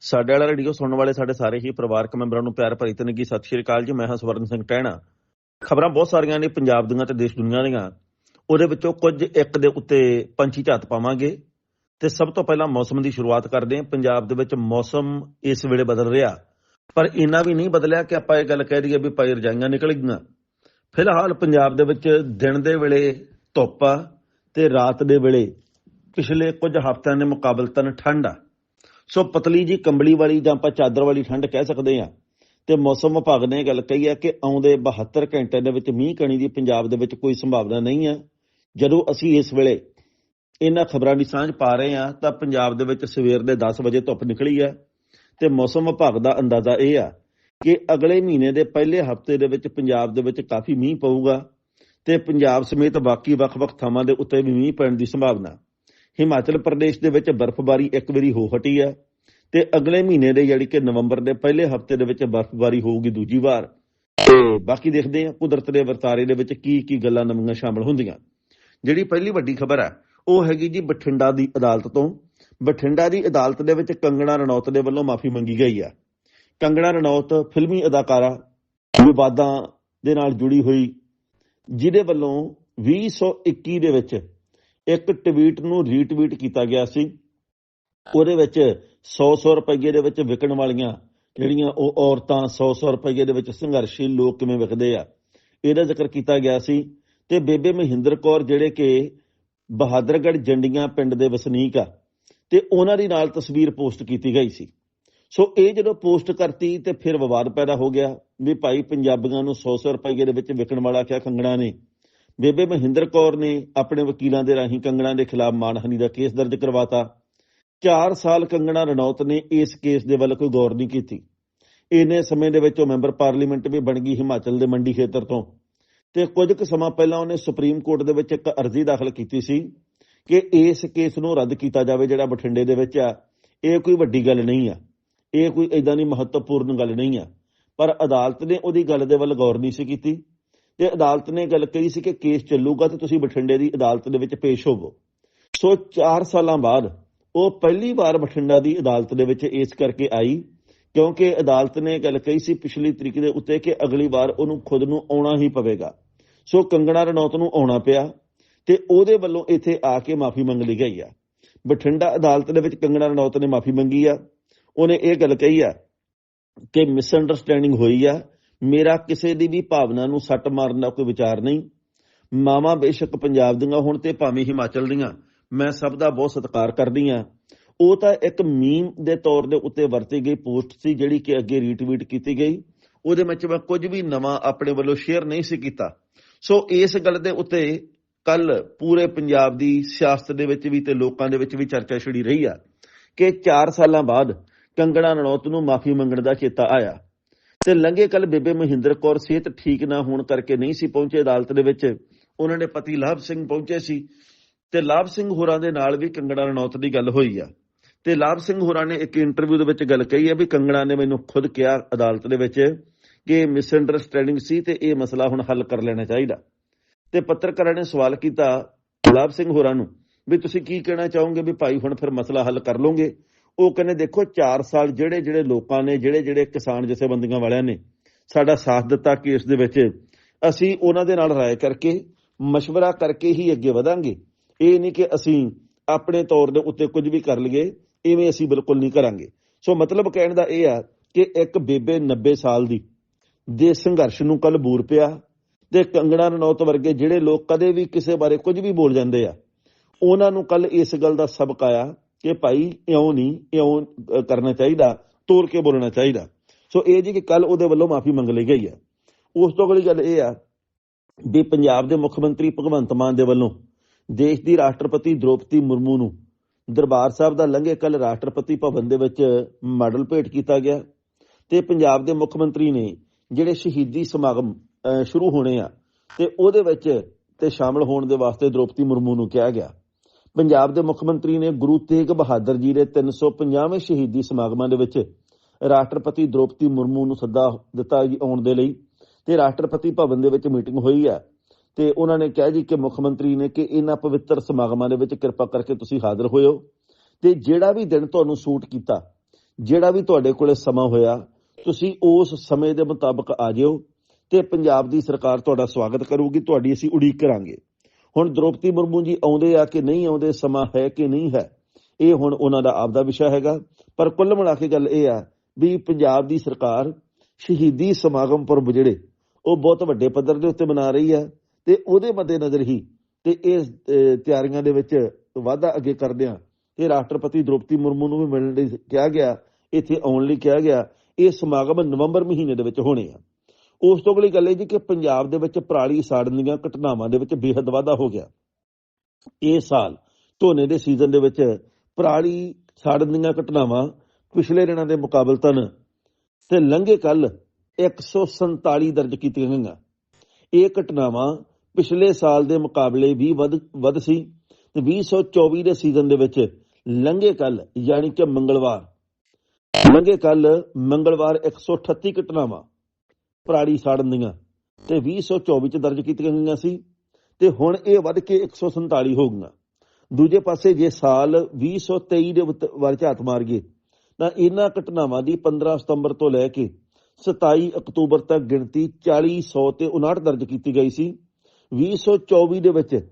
ਸਾਡੇ ਵਾਲਾ ਰੇਡੀਓ ਸੁਣਨ ਵਾਲੇ ਸਾਡੇ ਸਾਰੇ ਹੀ ਪਰਿਵਾਰਕ ਮੈਂਬਰਾਂ ਨੂੰ ਪਿਆਰ ਭਰੀ ਤਨਗੀ ਸਤਿ ਸ਼੍ਰੀ ਅਕਾਲ ਜੀ, ਮੈਂ ਹਾਂ ਸਵਰਨ ਸਿੰਘ ਟਹਿਣਾ। ਖਬਰਾਂ ਬਹੁਤ ਸਾਰੀਆਂ ਨੇ ਪੰਜਾਬ ਦੀਆਂ ਤੇ ਦੇਸ਼ ਦੁਨੀਆ ਦੀਆਂ। ਉਹਦੇ ਵਿੱਚੋਂ ਕੁਝ ਇੱਕ ਦੇ ਉੱਤੇ ਪੰਛੀ ਝਾਤ ਪਾਵਾਂਗੇ। ਤੇ ਸਭ ਤੋਂ ਪਹਿਲਾਂ ਮੌਸਮ ਦੀ ਸ਼ੁਰੂਆਤ ਕਰਦੇ ਹਾਂ। ਪੰਜਾਬ ਦੇ ਵਿੱਚ ਮੌਸਮ ਇਸ ਵੇਲੇ ਬਦਲ ਰਿਹਾ। ਪਰ ਇੰਨਾ ਵੀ ਨਹੀਂ ਬਦਲਿਆ ਕਿ ਆਪਾਂ ਇਹ ਗੱਲ ਕਹਿ ਦਈਏ ਵੀ ਪਾਈ ਰਜਾਈਆਂ ਨਿਕਲ ਗਈਆਂ। ਫਿਲਹਾਲ ਪੰਜਾਬ ਦੇ ਵਿੱਚ ਦਿਨ ਦੇ ਵੇਲੇ ਧੁੱਪ ਆ ਤੇ ਰਾਤ ਦੇ ਵੇਲੇ ਪਿਛਲੇ ਕੁਝ ਹਫ਼ਤਿਆਂ ਦੇ ਮੁਕਾਬਲਤਨ ਠੰਡ ਆ। ਸੋ ਪਤਲੀ ਜੀ ਕੰਬਲੀ ਵਾਲੀ ਜਾਂ ਆਪਾਂ ਚਾਦਰ ਵਾਲੀ ਠੰਡ ਕਹਿ ਸਕਦੇ ਆ ਤੇ ਮੌਸਮ ਵਿਭਾਗ ਨੇ ਗੱਲ ਕਹੀ ਹੈ ਕਿ ਆਉਂਦੇ 72 ਘੰਟਿਆਂ ਦੇ ਵਿੱਚ ਮੀਂਹ ਕਣੀ ਦੀ ਪੰਜਾਬ ਦੇ ਵਿੱਚ ਕੋਈ ਸੰਭਾਵਨਾ ਨਹੀਂ ਹੈ। ਜਦੋਂ ਅਸੀਂ ਇਸ ਵੇਲੇ ਇਹਨਾਂ ਖਬਰਾਂ ਦੀ ਸਾਂਝ ਪਾ ਰਹੇ ਆ ਤਾਂ ਪੰਜਾਬ ਦੇ ਵਿੱਚ ਸਵੇਰ ਦੇ 10 ਵਜੇ ਧੁੱਪ ਨਿਕਲੀ ਹੈ, ਤੇ ਮੌਸਮ ਵਿਭਾਗ ਦਾ ਅੰਦਾਜ਼ਾ ਇਹ ਆ ਕਿ ਅਗਲੇ ਮਹੀਨੇ ਦੇ ਪਹਿਲੇ ਹਫ਼ਤੇ ਦੇ ਵਿੱਚ ਪੰਜਾਬ ਦੇ ਵਿੱਚ ਕਾਫੀ ਮੀਂਹ ਪਊਗਾ, ਤੇ ਪੰਜਾਬ ਸਮੇਤ ਬਾਕੀ ਵੱਖ-ਵੱਖ ਥਾਵਾਂ ਦੇ ਉੱਤੇ ਵੀ ਮੀਂਹ ਪੈਣ ਦੀ ਸੰਭਾਵਨਾ। ਹਿਮਾਚਲ ਪ੍ਰਦੇਸ਼ ਦੇ ਵਿੱਚ ਬਰਫ਼ਬਾਰੀ ਇੱਕ ਵਾਰੀ ਹੋ ਹਟੀ ਹੈ ਤੇ ਅਗਲੇ ਮਹੀਨੇ ਦੇ ਜਿਹੜੀ ਕਿ ਨਵੰਬਰ ਦੇ ਪਹਿਲੇ ਹਫ਼ਤੇ ਦੇ ਵਿੱਚ ਬਰਫ਼ਬਾਰੀ ਹੋਊਗੀ ਦੂਜੀ ਵਾਰ। ਤੇ ਬਾਕੀ ਦੇਖਦੇ ਹਾਂ ਕੁਦਰਤ ਦੇ ਵਰਤਾਰੇ ਦੇ ਵਿੱਚ ਕੀ ਕੀ ਗੱਲਾਂ ਨਵੀਆਂ ਸ਼ਾਮਲ ਹੁੰਦੀਆਂ। ਜਿਹੜੀ ਪਹਿਲੀ ਵੱਡੀ ਖਬਰ ਹੈ ਉਹ ਹੈਗੀ ਜੀ ਬਠਿੰਡਾ ਦੀ ਅਦਾਲਤ ਤੋਂ। ਬਠਿੰਡਾ ਦੀ ਅਦਾਲਤ ਦੇ ਵਿੱਚ ਕੰਗਣਾ ਰਣੌਤ ਦੇ ਵੱਲੋਂ ਮਾਫੀ ਮੰਗੀ ਗਈ ਹੈ ਕੰਗਣਾ ਰਣੌਤ ਫਿਲਮੀ ਅਦਾਕਾਰਾ, ਵਿਵਾਦਾਂ ਦੇ ਨਾਲ ਜੁੜੀ ਹੋਈ, ਜਿਹਦੇ ਵੱਲੋਂ 2021 ਦੇ ਵਿੱਚ ਇੱਕ ਟਵੀਟ ਨੂੰ ਰੀਟਵੀਟ ਕੀਤਾ ਗਿਆ ਸੀ। ਉਹਦੇ ਵਿੱਚ 100-100 ਰੁਪਏ ਦੇ ਵਿੱਚ ਵਿਕਣ ਵਾਲੀਆਂ ਜਿਹੜੀਆਂ ਉਹ ਔਰਤਾਂ 100-100 ਰੁਪਏ ਦੇ ਵਿੱਚ ਸੰਘਰਸ਼ੀਲ ਲੋਕ ਕਿਵੇਂ ਵਿਕਦੇ ਆ, ਇਹਦਾ ਜ਼ਿਕਰ ਕੀਤਾ ਗਿਆ ਸੀ। ਤੇ ਬੇਬੇ ਮਹਿੰਦਰ ਕੌਰ ਜਿਹੜੇ ਕਿ ਬਹਾਦਰਗੜ੍ਹ ਜੰਡੀਆਂ ਪਿੰਡ ਦੇ ਵਸਨੀਕ ਆ, ਤੇ ਉਹਨਾਂ ਦੀ ਨਾਲ ਤਸਵੀਰ ਪੋਸਟ ਕੀਤੀ ਗਈ ਸੀ। ਸੋ ਇਹ ਜਦੋਂ ਪੋਸਟ ਕਰਤੀ ਤੇ ਫਿਰ ਵਿਵਾਦ ਪੈਦਾ ਹੋ ਗਿਆ ਵੀ ਭਾਈ ਪੰਜਾਬੀਆਂ ਨੂੰ 100-100 ਰੁਪਏ ਦੇ ਵਿੱਚ ਵਿਕਣ ਵਾਲਾ ਕਿਆ ਕੰਗਣਾ ਨੇ। ਬੇਬੇ ਮਹਿੰਦਰ ਕੌਰ ਨੇ ਆਪਣੇ ਵਕੀਲਾਂ ਦੇ ਰਾਹੀਂ ਕੰਗਣਾ ਦੇ ਖਿਲਾਫ ਮਾਨਹਾਨੀ ਦਾ ਕੇਸ ਦਰਜ ਕਰਵਾਤਾ। 4 ਸਾਲ ਕੰਗਣਾ ਰਣੌਤ ਨੇ ਇਸ ਕੇਸ ਦੇ ਵੱਲ ਕੋਈ ਗੌਰ ਨਹੀਂ ਕੀਤੀ। ਇਹਨੇ ਸਮੇਂ ਦੇ ਵਿੱਚ ਉਹ ਮੈਂਬਰ ਪਾਰਲੀਮੈਂਟ ਵੀ ਬਣ ਗਈ ਹਿਮਾਚਲ ਦੇ ਮੰਡੀ ਖੇਤਰ ਤੋਂ ਤੇ ਕੁਝ ਕੁ ਸਮਾਂ ਪਹਿਲਾਂ ਉਹਨੇ ਸੁਪਰੀਮ ਕੋਰਟ ਦੇ ਵਿੱਚ ਇੱਕ ਅਰਜ਼ੀ ਦਾਖਲ ਕੀਤੀ ਸੀ ਕਿ ਇਸ ਕੇਸ ਨੂੰ ਰੱਦ ਕੀਤਾ ਜਾਵੇ, ਜਿਹੜਾ ਬਠਿੰਡੇ ਦੇ ਵਿੱਚ ਆ। ਇਹ ਕੋਈ ਵੱਡੀ ਗੱਲ ਨਹੀਂ ਆ। ਇਹ ਕੋਈ ਇਦਾਂ ਦੀ ਮਹੱਤਵਪੂਰਨ ਗੱਲ ਨਹੀਂ ਆ। ਪਰ ਅਦਾਲਤ ਨੇ ਉਹਦੀ ਗੱਲ ਦੇ ਵੱਲ ਗੌਰ ਨਹੀਂ ਸੀ ਕੀਤੀ। ਤੇ ਅਦਾਲਤ ਨੇ ਗੱਲ ਕਹੀ ਸੀ ਕਿ ਕੇਸ ਚੱਲੂਗਾ ਤੇ ਤੁਸੀਂ ਬਠਿੰਡੇ ਦੀ ਅਦਾਲਤ ਦੇ ਵਿੱਚ ਪੇਸ਼ ਹੋਵੋ। ਸੋ 4 ਸਾਲਾਂ ਬਾਅਦ ਉਹ ਪਹਿਲੀ ਵਾਰ ਬਠਿੰਡਾ ਦੀ ਅਦਾਲਤ ਦੇ ਵਿੱਚ ਇਸ ਕਰਕੇ ਆਈ, ਕਿਉਂਕਿ ਅਦਾਲਤ ਨੇ ਗੱਲ ਕਹੀ ਸੀ ਪਿਛਲੀ ਤਰੀਕ ਦੇ ਉੱਤੇ ਕਿ ਅਗਲੀ ਵਾਰ ਉਹਨੂੰ ਖੁਦ ਨੂੰ ਆਉਣਾ ਹੀ ਪਵੇਗਾ। ਸੋ ਕੰਗਣਾ ਰਣੌਤ ਨੂੰ ਆਉਣਾ ਪਿਆ ਤੇ ਉਹਦੇ ਵੱਲੋਂ ਇੱਥੇ ਆ ਕੇ ਮਾਫੀ ਮੰਗ ਲਈ ਗਈ ਆ। ਬਠਿੰਡਾ ਅਦਾਲਤ ਦੇ ਵਿੱਚ ਕੰਗਣਾ ਰਣੌਤ ਨੇ ਮਾਫੀ ਮੰਗੀ ਆ। ਉਹਨੇ ਇਹ ਗੱਲ ਕਹੀ ਆ ਕਿ ਮਿਸ ਅੰਡਰਸਟੈਂਡਿੰਗ ਹੋਈ ਆ ਮੇਰਾ ਕਿਸੇ ਦੀ ਵੀ ਭਾਵਨਾ ਨੂੰ ਸੱਟ ਮਾਰਨ ਦਾ ਕੋਈ ਵਿਚਾਰ ਨਹੀਂ। ਮਾਵਾ ਬੇਸ਼ੱਕ ਪੰਜਾਬ ਦੀਆਂ ਹੁਣ ਤੇ ਭਾਵੇਂ ਹਿਮਾਚਲ ਦੀਆਂ। ਮੈਂ ਸਭ ਦਾ ਬਹੁਤ ਸਤਿਕਾਰ ਕਰਦੀ ਆ ਉਹ ਤਾਂ ਇੱਕ ਮੀਮ ਦੇ ਤੌਰ ਦੇ ਉੱਤੇ ਵਰਤੀ ਗਈ ਪੋਸਟ ਸੀ ਜਿਹੜੀ ਕਿ ਅੱਗੇ ਰੀਟਵੀਟ ਕੀਤੀ ਗਈ। ਉਹਦੇ ਵਿੱਚ ਮੈਂ ਕੁਝ ਵੀ ਨਵਾਂ ਆਪਣੇ ਵੱਲੋਂ ਸ਼ੇਅਰ ਨਹੀਂ ਸੀ ਕੀਤਾ। ਸੋ ਇਸ ਗੱਲ ਦੇ ਉੱਤੇ ਕੱਲ ਪੂਰੇ ਪੰਜਾਬ ਦੀ ਸਿਆਸਤ ਦੇ ਵਿੱਚ ਵੀ ਤੇ ਲੋਕਾਂ ਦੇ ਵਿੱਚ ਵੀ ਚਰਚਾ ਛਿੜੀ ਰਹੀ ਆ ਕਿ 4 ਸਾਲਾਂ ਬਾਅਦ ਕੰਗਣਾ ਰਣੌਤ ਨੂੰ ਮਾਫੀ ਮੰਗਣ ਦਾ ਚੇਤਾ ਆਇਆ। ਤੇ ਲੰਘੇ ਕੱਲ ਬੇਬੇ ਮਹਿੰਦਰ ਕੌਰ ਸਿਹਤ ਠੀਕ ਨਾ ਹੋਣ ਕਰਕੇ ਨਹੀਂ ਸੀ ਪਹੁੰਚੇ ਅਦਾਲਤ ਦੇ ਵਿੱਚ। ਉਹਨਾਂ ਦੇ ਪਤੀ ਲਾਭ ਸਿੰਘ ਪਹੁੰਚੇ ਸੀ ਤੇ ਲਾਭ ਸਿੰਘ ਹੋਰਾਂ ਦੇ ਨਾਲ ਵੀ ਕੰਗੜਾ ਰਣੌਤ ਦੀ ਗੱਲ ਹੋਈ ਆ। ਤੇ ਲਾਭ ਸਿੰਘ ਹੋਰਾਂ ਨੇ ਇੱਕ ਇੰਟਰਵਿਊ ਦੇ ਵਿੱਚ ਗੱਲ ਕਹੀ ਹੈ ਵੀ ਕੰਗਣਾ ਨੇ ਮੈਨੂੰ ਖੁਦ ਕਿਹਾ ਅਦਾਲਤ ਦੇ ਵਿੱਚ ਕਿ ਮਿਸ ਅੰਡਰਸਟੈਂਡਿੰਗ ਸੀ ਤੇ ਇਹ ਮਸਲਾ ਹੁਣ ਹੱਲ ਕਰ ਲੈਣਾ ਚਾਹੀਦਾ। ਤੇ ਪੱਤਰਕਾਰਾਂ ਨੇ ਸਵਾਲ ਕੀਤਾ ਲਾਭ ਸਿੰਘ ਹੋਰਾਂ ਨੂੰ ਵੀ ਤੁਸੀਂ ਕੀ ਕਹਿਣਾ ਚਾਹੋਗੇ ਵੀ ਭਾਈ ਹੁਣ ਫਿਰ ਮਸਲਾ ਹੱਲ ਕਰ ਲੋਗੇ ਉਹ ਕਹਿੰਦੇ ਦੇਖੋ 4 ਸਾਲ ਜਿਹੜੇ ਜਿਹੜੇ ਲੋਕਾਂ ਨੇ ਜਿਹੜੇ ਜਿਹੜੇ ਕਿਸਾਨ ਜਥੇਬੰਦੀਆਂ ਵਾਲਿਆਂ ਨੇ ਸਾਡਾ ਸਾਥ ਦਿੱਤਾ ਕੇਸ ਦੇ ਵਿੱਚ ਅਸੀਂ ਉਹਨਾਂ ਦੇ ਨਾਲ ਰਾਏ ਕਰਕੇ مشورہ ਕਰਕੇ ਹੀ ਅੱਗੇ ਵਧਾਂਗੇ ਇਹ ਨਹੀਂ ਕਿ ਅਸੀਂ ਆਪਣੇ ਤੌਰ ਦੇ ਉੱਤੇ ਕੁਝ ਵੀ ਕਰ ਲਈਏ ਇਵੇਂ ਅਸੀਂ ਬਿਲਕੁਲ ਨਹੀਂ ਕਰਾਂਗੇ ਸੋ ਮਤਲਬ ਕਹਿਣ ਦਾ ਇਹ ਆ ਕਿ ਇੱਕ ਬੇਬੇ 90 ਸਾਲ ਦੀ ਦੇ ਸੰਘਰਸ਼ ਨੂੰ ਕੱਲ ਬੂਰ ਪਿਆ ਤੇ ਕੰਗਣਾ ਰਣੌਤ ਵਰਗੇ ਜਿਹੜੇ ਲੋਕ ਕਦੇ ਵੀ ਕਿਸੇ ਬਾਰੇ ਕੁਝ ਵੀ ਬੋਲ ਜਾਂਦੇ ਆ ਉਹਨਾਂ ਨੂੰ ਕੱਲ ਇਸ ਗੱਲ ਦਾ ਸਬਕ ਆਇਆ ਕਿ ਭਾਈ ਇਉਂ ਨਹੀਂ, ਇਉਂ ਕਰਨਾ ਚਾਹੀਦਾ ਤੋੜ ਕੇ ਬੋਲਣਾ ਚਾਹੀਦਾ। ਸੋ ਇਹ ਜੀ ਕਿ ਕੱਲ ਉਹਦੇ ਵੱਲੋਂ ਮਾਫੀ ਮੰਗ ਲਈ ਗਈ ਆ ਉਸ ਤੋਂ ਅਗਲੀ ਗੱਲ ਇਹ ਆ ਵੀ ਪੰਜਾਬ ਦੇ ਮੁੱਖ ਮੰਤਰੀ ਭਗਵੰਤ ਮਾਨ ਦੇ ਵੱਲੋਂ ਦੇਸ਼ ਦੀ ਰਾਸ਼ਟਰਪਤੀ ਦ੍ਰੋਪਦੀ ਮੁਰਮੂ ਨੂੰ ਦਰਬਾਰ ਸਾਹਿਬ ਦਾ ਲੰਘੇ ਕੱਲ ਰਾਸ਼ਟਰਪਤੀ ਭਵਨ ਦੇ ਵਿੱਚ ਮੈਡਲ ਭੇਟ ਕੀਤਾ ਗਿਆ ਤੇ ਪੰਜਾਬ ਦੇ ਮੁੱਖ ਮੰਤਰੀ ਨੇ ਜਿਹੜੇ ਸ਼ਹੀਦੀ ਸਮਾਗਮ ਸ਼ੁਰੂ ਹੋਣੇ ਆ ਤੇ ਉਹਦੇ ਵਿੱਚ ਤੇ ਸ਼ਾਮਲ ਹੋਣ ਦੇ ਵਾਸਤੇ ਦ੍ਰੋਪਦੀ ਮੁਰਮੂ ਨੂੰ ਕਿਹਾ ਗਿਆ। ਪੰਜਾਬ ਦੇ ਮੁੱਖ ਮੰਤਰੀ ਨੇ ਗੁਰੂ ਤੇਗ ਬਹਾਦਰ ਜੀ ਦੇ 350ਵੇਂ ਸ਼ਹੀਦੀ ਸਮਾਗਮਾਂ ਦੇ ਵਿੱਚ ਰਾਸ਼ਟਰਪਤੀ ਦ੍ਰੋਪਦੀ ਮੁਰਮੂ ਨੂੰ ਸੱਦਾ ਦਿੱਤਾ ਆਉਣ ਦੇ ਲਈ ਤੇ ਰਾਸ਼ਟਰਪਤੀ ਭਵਨ ਦੇ ਵਿੱਚ ਮੀਟਿੰਗ ਹੋਈ ਆ ਤੇ ਉਹਨਾਂ ਨੇ ਕਿਹਾ ਜੀ ਕਿ ਮੁੱਖ ਮੰਤਰੀ ਨੇ ਕਿ ਇਹਨਾਂ ਪਵਿੱਤਰ ਸਮਾਗਮਾਂ ਦੇ ਵਿੱਚ ਕਿਰਪਾ ਕਰਕੇ ਤੁਸੀਂ ਹਾਜ਼ਰ ਹੋਇਓ ਤੇ ਜਿਹੜਾ ਵੀ ਦਿਨ ਤੁਹਾਨੂੰ ਸੂਟ ਕੀਤਾ, ਜਿਹੜਾ ਵੀ ਤੁਹਾਡੇ ਕੋਲੇ ਸਮਾਂ ਹੋਇਆ, ਤੁਸੀਂ ਉਸ ਸਮੇਂ ਦੇ ਮੁਤਾਬਕ ਆ ਜਿਓ ਤੇ ਪੰਜਾਬ ਦੀ ਸਰਕਾਰ ਤੁਹਾਡਾ ਸਵਾਗਤ ਕਰੂਗੀ, ਤੁਹਾਡੀ ਅਸੀਂ ਉਡੀਕ ਕਰਾਂਗੇ। ਹੁਣ ਦ੍ਰੋਪਦੀ ਮੁਰਮੂ ਜੀ ਆਉਂਦੇ ਆ ਕਿ ਨਹੀਂ ਆਉਂਦੇ, ਸਮਾਂ ਹੈ ਕਿ ਨਹੀਂ ਹੈ? ਇਹ ਹੁਣ ਉਹਨਾਂ ਦਾ ਆਪਦਾ ਵਿਸ਼ਾ ਹੈਗਾ। ਪਰ ਕੁੱਲ ਮਿਲਾ ਕੇ ਗੱਲ ਇਹ ਆ ਵੀ ਪੰਜਾਬ ਦੀ ਸਰਕਾਰ ਸ਼ਹੀਦੀ ਸਮਾਗਮ ਪੁਰਬ ਜਿਹੜੇ, ਉਹ ਬਹੁਤ ਵੱਡੇ ਪੱਧਰ ਦੇ ਉੱਤੇ ਮਨਾ ਰਹੀ ਹੈ ਤੇ ਉਹਦੇ ਮੱਦੇ ਨਜ਼ਰ ਹੀ ਤੇ ਇਹ ਤਿਆਰੀਆਂ ਦੇ ਵਿੱਚ ਵਾਧਾ ਅੱਗੇ ਕਰਦਿਆਂ ਇਹ ਰਾਸ਼ਟਰਪਤੀ ਦ੍ਰੋਪਦੀ ਮੁਰਮੂ ਨੂੰ ਵੀ ਮਿਲਣ ਲਈ ਕਿਹਾ ਗਿਆ, ਇੱਥੇ ਆਉਣ ਲਈ ਕਿਹਾ ਗਿਆ, ਇਹ ਸਮਾਗਮ ਨਵੰਬਰ ਮਹੀਨੇ ਦੇ ਵਿੱਚ ਹੋਣੇ ਆ। ਉਸ ਤੋਂ ਅਗਲੀ ਗੱਲ ਇਹ ਜੀ ਕਿ ਪੰਜਾਬ ਦੇ ਵਿੱਚ ਪਰਾਲੀ ਸਾੜਨ ਦੀਆਂ ਘਟਨਾਵਾਂ ਦੇ ਵਿੱਚ ਬੇਹੱਦ ਵਾਧਾ ਹੋ ਗਿਆ। ਇਹ ਸਾਲ ਝੋਨੇ ਦੇ ਸੀਜ਼ਨ ਦੇ ਵਿੱਚ ਪਰਾਲੀ ਸਾੜਨ ਦੀਆਂ ਘਟਨਾਵਾਂ ਪਿਛਲੇ ਦਿਨਾਂ ਦੇ ਮੁਕਾਬਲਤਨ ਤੇ ਲੰਘੇ ਕੱਲ 147 ਦਰਜ ਕੀਤੀਆਂ ਗਈਆਂ। ਇਹ ਘਟਨਾਵਾਂ ਪਿਛਲੇ ਸਾਲ ਦੇ ਮੁਕਾਬਲੇ ਵੀ ਵੱਧ ਵੱਧ ਸੀ ਤੇ 2024 ਦੇ ਸੀਜ਼ਨ ਦੇ ਵਿੱਚ ਲੰਘੇ ਕੱਲ ਯਾਨੀ ਕਿ ਮੰਗਲਵਾਰ। ਲੰਘੇ ਕੱਲ ਮੰਗਲਵਾਰ 138 ਘਟਨਾਵਾਂ ਪਰਾਲੀ ਸਾੜਨ ਦੀਆਂ। ਤੇ 2024 ਚ ਦਰਜ ਕੀਤੀਆਂ ਗਈਆਂ ਸੀ। ਤੇ ਹੁਣ ਇਹ ਵੱਧ ਕੇ 147 ਹੋ ਗਈਆਂ। ਦੂਜੇ ਪਾਸੇ ਜੇ ਸਾਲ 2023 ਦੇ ਉੱਤ- ਵੱਲ ਝਾਤ ਤਾਂ ਇਹਨਾਂ ਘਟਨਾਵਾਂ ਦੀ 15 ਸਤੰਬਰ ਤੋਂ ਲੈ ਕੇ 27 ਅਕਤੂਬਰ ਤੱਕ ਗਿਣਤੀ 4000 ਤੇ 59 ਦਰਜ ਕੀਤੀ ਗਈ ਸੀ। 2024 ਦੇ ਵਿੱਚ